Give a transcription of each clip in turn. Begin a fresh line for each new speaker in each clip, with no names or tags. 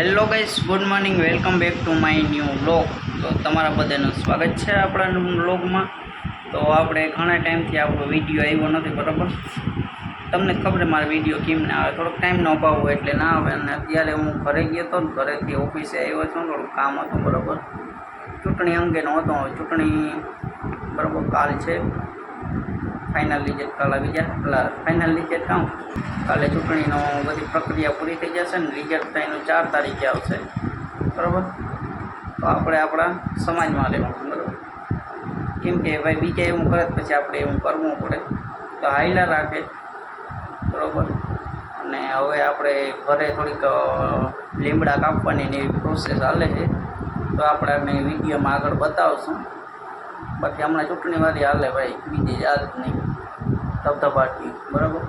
Hello guys good morning welcome back to my new blog તો તમારા બધાનું સ્વાગત છે આપણા બ્લોગમાં તો આપણે ઘણા ટાઈમથી આપણો વીડિયો આવ્યો નથી, બરાબર? તમને ખબર મારો વીડિયો કેમ ના આવે? થોડોક ટાઈમનો અભાવ હોય એટલે ના આવે. અને અત્યારે હું ઘરે ગયો હતો ને ઘરેથી ઓફિસે આવ્યો છું થોડું કામ હતું, બરાબર? ચૂંટણી અંગેનો હતો ચૂંટણી બરાબર કાલ છે. ફાઇનલ રિઝલ્ટ કાલ જાય ફાઇનલ રિઝલ્ટ કહું કાલે ચૂંટણીનો બધી પ્રક્રિયા પૂરી થઈ જશે ને રિઝલ્ટ એનું ચાર તારીખે આવશે. બરાબર? તો આપણે આપણા સમાજમાં લેવું બરાબર? કેમ કે ભાઈ બીજા એવું કરે પછી આપણે એવું કરવું પડે. તો હાઈલા રાખે, બરાબર? અને હવે આપણે ઘરે થોડીક લીમડા કાપવાની એવી પ્રોસેસ હાલે છે. તો આપણે વિડીયોમાં આગળ બતાવશું. બાકી હમણાં ચૂંટણી વાળી હાલે ભાઈ, બીજી હાલત નહીં. ધબધબાટની બરાબર?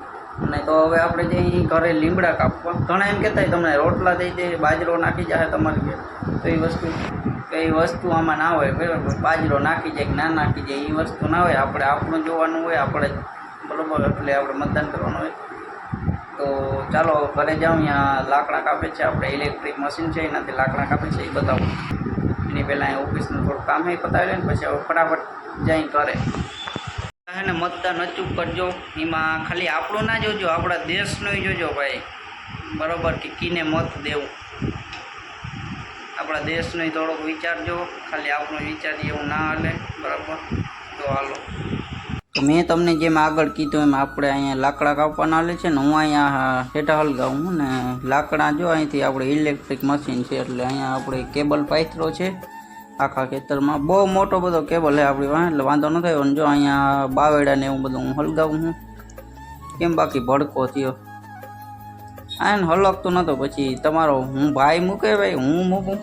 અને તો હવે આપણે જઈ ઘરે લીમડા કાપવા, ઘણા એમ કહેતા તમને રોટલા દઈ દે, બાજરો નાખી જાય તમારી ઘેર. તો એ વસ્તુ કઈ વસ્તુ આમાં ના હોય, બરાબર? બાજરો નાખી જાય કે ના નાખી જાય એ વસ્તુ ના હોય. આપણે આપણું જોવાનું હોય, આપણે બરાબર? એટલે આપણે મતદાન કરવાનું હોય. તો ચાલો, ઘરે જાઉં ત્યાં લાકડા કાપે છે, આપણે ઇલેક્ટ્રિક મશીન છે, એનાથી લાકડા કાપે છે એ બતાવું. એની પહેલાં અહીં ઓફિસનું થોડું કામ એ પતાવી લે ને પછી ફટાફટ જઈ કરે હે ને મતદાન અચૂક કરજો. એમાં ખાલી આપણું ના જોજો, આપણા દેશનું જોજો ભાઈ. બરોબર કે કીને મત દેવું. આપણા દેશનો થોડોક વિચારજો. ખાલી આપણું વિચારીએ એવું ના હાલે. બરાબર? તો હાલો. મેં તમને જેમ આગળ કીધું એમ આપણે અહીંયા લાકડા કાપવાના લે છે ને, હું અહીંયા હેઠા હલગાવું ને, લાકડા જો અહીંથી આપણે ઇલેક્ટ્રિક મશીન છે એટલે અહીંયા આપણે કેબલ પાથરો છે આખા ખેતરમાં. બહુ મોટો બધો કેબલ છે આપણી પાસે, એટલે વાંધો ન થયો, અને જો અહીંયા બાવેડા ને એવું બધું હું હલગાવું છું. કેમ બાકી ભડકો થયો? આને હલકતું નતો પછી તમારો હું ભાઈ મૂકે ભાઈ, હું મૂકું.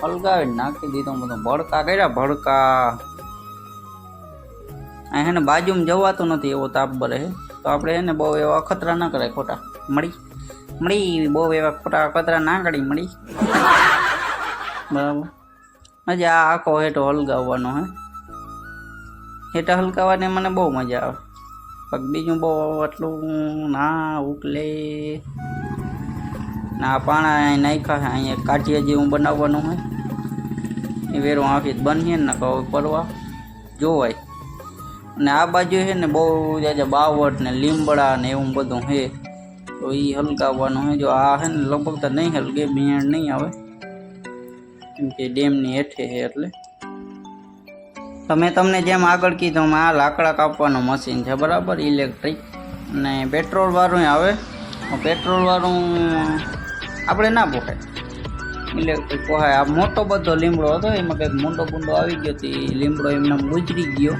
હલગાવી નાખી દીધો, બધો ભડકા કર્યા, ભડકા આ એને બાજુમાં જવાતું નથી એવો તાપ બરે તો આપણે એને બહુ એવા અખતરા ના કરાય ખોટા. મળી. મળી, બહુ એવા ખોટા અખતરા ના કરી મળી. બરાબર. મજા આ આખો હેઠો હલગાવવાનો હે. હેઠા હલકાવવાની મને બહુ મજા આવે. પગ બીજું બહુ એટલું ના ઉકલે. ના પાણા અહીં નાખ્યા છે, અહીંયા કાઠિયા જેવું બનાવવાનું હોય. એ વેરો આંખી બનીએ ને કહો પરવા જોવાય. અને આ બાજુ છે ને બહુ જાજા બાવટ ને લીમડા ને એવું બધું છે. તો એ હલકાવવાનું છે. જો આ છે ને લગભગ તો નહીં હલકે, બિયાણ નહીં આવે. કેમ કે ડેમની હેઠે છે એટલે. તો મેં તમને જેમ આગળ કીધું આ લાકડા કાપવાનું મશીન છે, બરાબર? ઇલેક્ટ્રિક અને પેટ્રોલવાળું આવે. પેટ્રોલ વાળું આપણે ના પોખાય ઇલેક્ટ્રિક પોહાય. આ મોટો બધો લીમડો હતો, એમાં કંઈક મૂંડો ગુંડો આવી ગયો તો એ લીમડો એમને ગુજરી ગયો.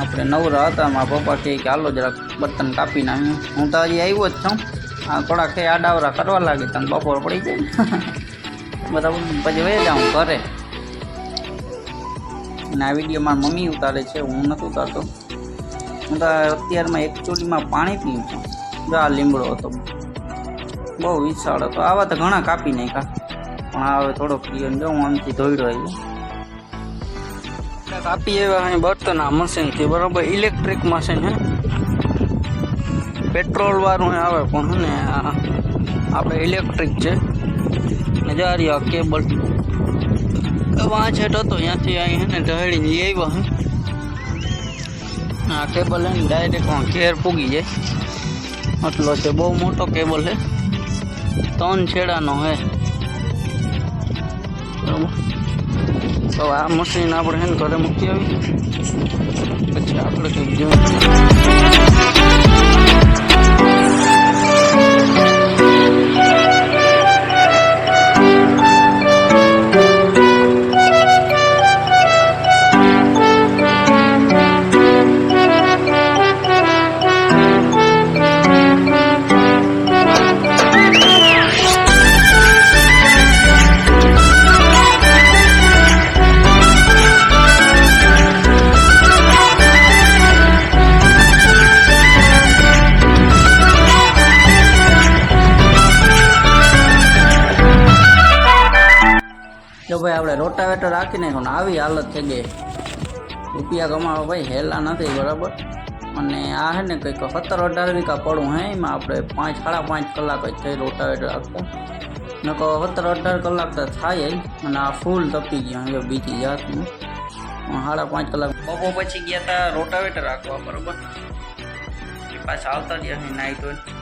આપણે નવરા હતા, મારા પપ્પા કહે કે, હાલો જરાક બર્તન કાપી નાખ્યું હું તો હજી આવ્યો જ છું. આ થોડાક એ આડાવરા કરવા લાગે, તને બપોર પડી જાય બરાબર પછી વહી જાઉં ઘરે. અને આ વીડિયો મારી મમ્મી ઉતારે છે, હું નથી ઉતારતો. હું તો અત્યારમાં એક ચોલીમાં પાણી પીઉં છું. જો આ લીમડો હતો. બહુ વિશાળ હતો. આવા તો ઘણા કાપી નાખ્યા. પણ હવે થોડોક પ્રિય જો હું આમથી ધોઈડો આવ્યો. કાપી એવા અહીં બર્તન આ મશીનથી બરાબર? ઇલેક્ટ્રિક મશીન હે પેટ્રોલ વાળું આવે પણ હે ને, આ આપણે ઇલેક્ટ્રિક છે. ને જા રહી આ કેબલ વાંચેટ હતો, ત્યાંથી અહીં હે ને ઢળી લઈ આવ્યા હે. આ કેબલ હે ને ડાયરેક્ટ ઘેર પૂગી જાય. આટલો છે, બહુ મોટો કેબલ છે ત્રણ છેડાનો હે. બરાબર? તો આ મશીન આપણે હે ને ઘરે મૂકી આવી પછી આપણે કંઈક જોઈએ. જો ભાઈ, આપણે રોટાવેટર રાખી નાખ્યો આવી હાલત થઈ ગઈ. રૂપિયા કમાવા ભાઈ, હેલા નથી, બરાબર? અને આ હે ને કંઈક સત્તર અઢાર વીઘા પડું હે, એમાં આપણે પાંચ, સાડા પાંચ કલાક જ થઈ રોટાવેટર રાખતા. નકો સત્તર અઢાર કલાક તો થાય જ, અને આ ફૂલ તપી ગયા હવે બીજી જાતનું. સાડા પાંચ કલાક બપો પછી ગયા હતા રોટાવેટર રાખવા, બરાબર? પાછા આવતા છે નાઈ ધોઈને.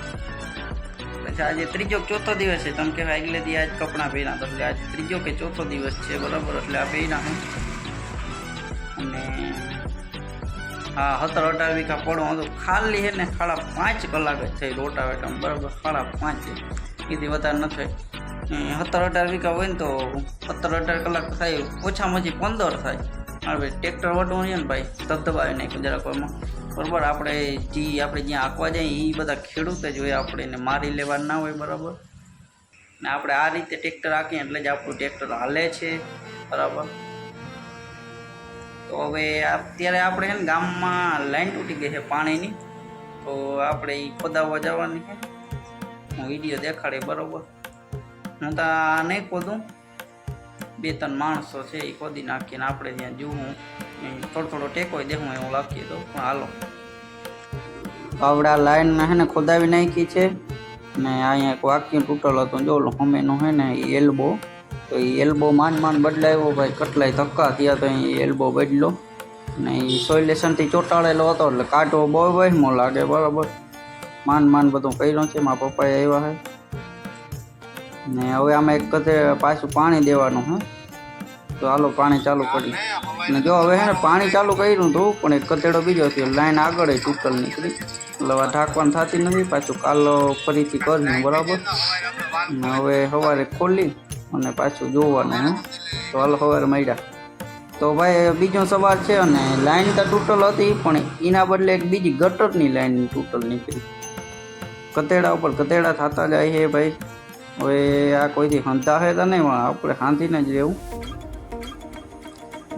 પછી આજે ત્રીજો ચોથો દિવસ છે. તમે કહેવાય આગલે દી આજ કપડાં પહેર્યા. તો એટલે આજ ત્રીજો કે ચોથો દિવસ છે. બરાબર? એટલે આ પહેર્યા હું. અને હા સત્તર અઢાર વીઘા પડો હતો ખાલી છે ને ખાડા પાંચ કલાક જ થઈ રોટાવેટર બરાબર? ખાડા પાંચ કીધી વધારે ન થાય. સત્તર અઢાર વીઘા હોય ને તો સત્તર અઢાર કલાક થાય. ઓછામાં ઓછી પંદર થાય. હા ભાઈ ટ્રેક્ટર વટવું છે ને ભાઈ ધબધબાવી નાખ્યું જરાક એમાં બરાબર આપણે જે આપણે જ્યાં આંકવા જઈએ એ બધા ખેડૂત જ હોય આપણે એને મારી લેવા ના હોય બરાબર. ને આપણે આ રીતે ટ્રેક્ટર આંકીએ એટલે જ આપણું ટ્રેક્ટર હાલે છે બરાબર. તો હવે અત્યારે આપણે છે ને ગામમાં લાઈન તૂટી ગઈ છે પાણીની. તો આપણે એ ખોદાવવા જવાની છે. હું વીડિયો દેખાડે બરાબર. હું તો નહીં ખોદું. બે ત્રણ માણસો છે, એ ખોદી નાખીને આપણે ત્યાં જોવું થોડો થોડો ટેકો દેવું એવું લાગીએ તો પણ હાલો. પાવડા લાઈન હે ને ખોદાવી નાખી છે. ને અહીંયા એક વાક્ય તૂટેલો હતો, જો હમેનો હે ને એ એલ્બો. તો એ એલ્બો માંડ માંડ બદલાયો ભાઈ, કેટલાય ધક્કા થયા તો એ એલ્બો બદલો. ને એ સોલ્યુશનથી ચોંટાડેલો હતો, એટલે કાંટો બહુ વહેમો લાગે, બરાબર. માંડ માંડ બધું કર્યું છે, મારા પપ્પાએ આવ્યા છે ને હવે આમાં એક કથે પાછું પાણી દેવાનું હે. તો હાલો પાણી ચાલુ કરી ને જો હવે હે પાણી ચાલુ કર્યું હતું પણ એક કતેડો બીજો થયો. લાઈન આગળ ટૂટલ નીકળી. એટલે આ ઢાંકવાનું થતી નથી, પાછું કાલો ફરીથી કર્યું બરાબર? ને હવે સવારે ખોલી અને પાછું જોવાનું તો હાલો સવારે મળ્યા. તો ભાઈ બીજો સવાર છે અને લાઈન તો ટૂટલ હતી, પણ એના બદલે એક બીજી ગટરની લાઈન તૂટલ નીકળી. કતેડા ઉપર કતેડા થતા જાય છે ભાઈ. હવે આ કોઈથી હંતા હે તો નહીં આપણે શાંતિને જ રહેવું.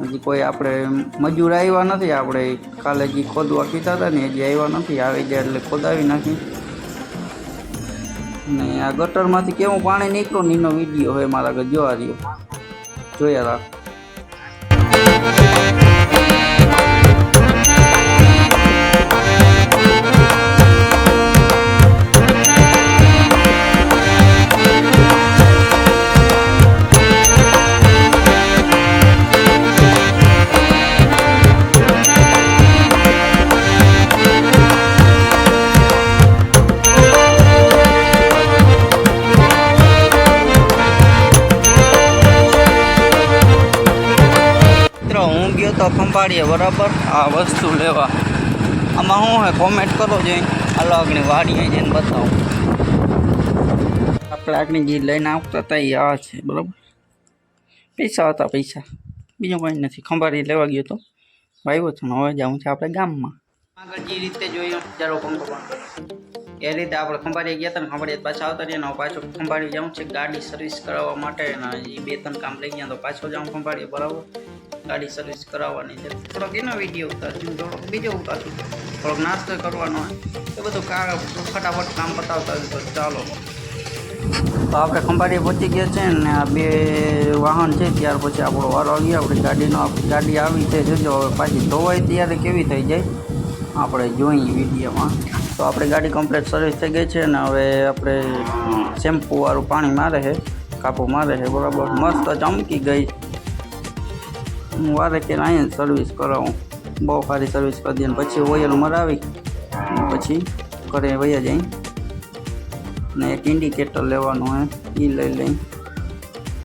હજી કોઈ આપણે મજૂર આવ્યા નથી, આપણે કાલે જે ખોદવા કીધા હતા ને, હજી આવ્યા નથી, આવી જાય એટલે ખોદાવી નાખી. ને આ ગટરમાંથી કેવું પાણી નીકળ્યું ને, એનો વીડિયો હોય મારા આગળ જોવા રહ્યો જોયા રાખ. ખંભાળીએ બરાબર? આ વસ્તુ લેવા. આમાં શું હોય કોમેન્ટ કરો જઈ. હાલો, આગળ વાડીએ જઈને બતાવો. આપણે આગળ જે લઈને આવતા હતા, એ આ છે, બરાબર? પૈસા હતા, પૈસા. બીજું કંઈ નથી. ખંભારી લેવા ગયો તો. આવ્યો છું હવે જાઉં છે આપણે ગામમાં. આગળ જે રીતે જોયું, ચાલો એ રીતે આપણે ખંભાળી ગયા હતા ને, ખંભાળીએ પાછા આવતા રહ્યા ને પાછો ખંભાળી જાઉં છે ગાડી સર્વિસ કરાવવા માટે એ બે ત્રણ કામ લઈ ગયા તો પાછો જાઉં ખંભાળીએ, બરાબર? ગાડી સર્વિસ કરાવવાની છે. થોડોક એનો વીડિયો ઉતારજો, થોડોક બીજો ઉતારજો. થોડોક નાસ્તો કરવાનો હોય, એ બધું કા ફટાફટ કામ પતાવતા હોય તો ચાલો. તો આપણે ખંભાળીએ પહોંચી ગયા છે ને આ બે વાહન છે, ત્યાર પછી આપણો વારો આવી આપણી ગાડીનો ગાડી આવી છે, જોજો હવે પાછી ધોવાય ત્યારે કેવી થઈ જાય. આપણે જોઈએ વિડીયોમાં. તો આપણે ગાડી કમ્પ્લીટ સર્વિસ થઈ ગઈ છે ને હવે આપણે શેમ્પૂવાળું પાણી મારે છે, કાપો મારે છે, બરાબર. મસ્ત ચમકી ગઈ. હું વારે કે અહીંયા સર્વિસ કરાવું. બહુ સારી સર્વિસ કરી દઈએ પછી ઓઇલ મરાવી. પછી ઘરે વયા જાય ને એક ઇન્ડિકેટર લેવાનું હે એ લઈ લઈ.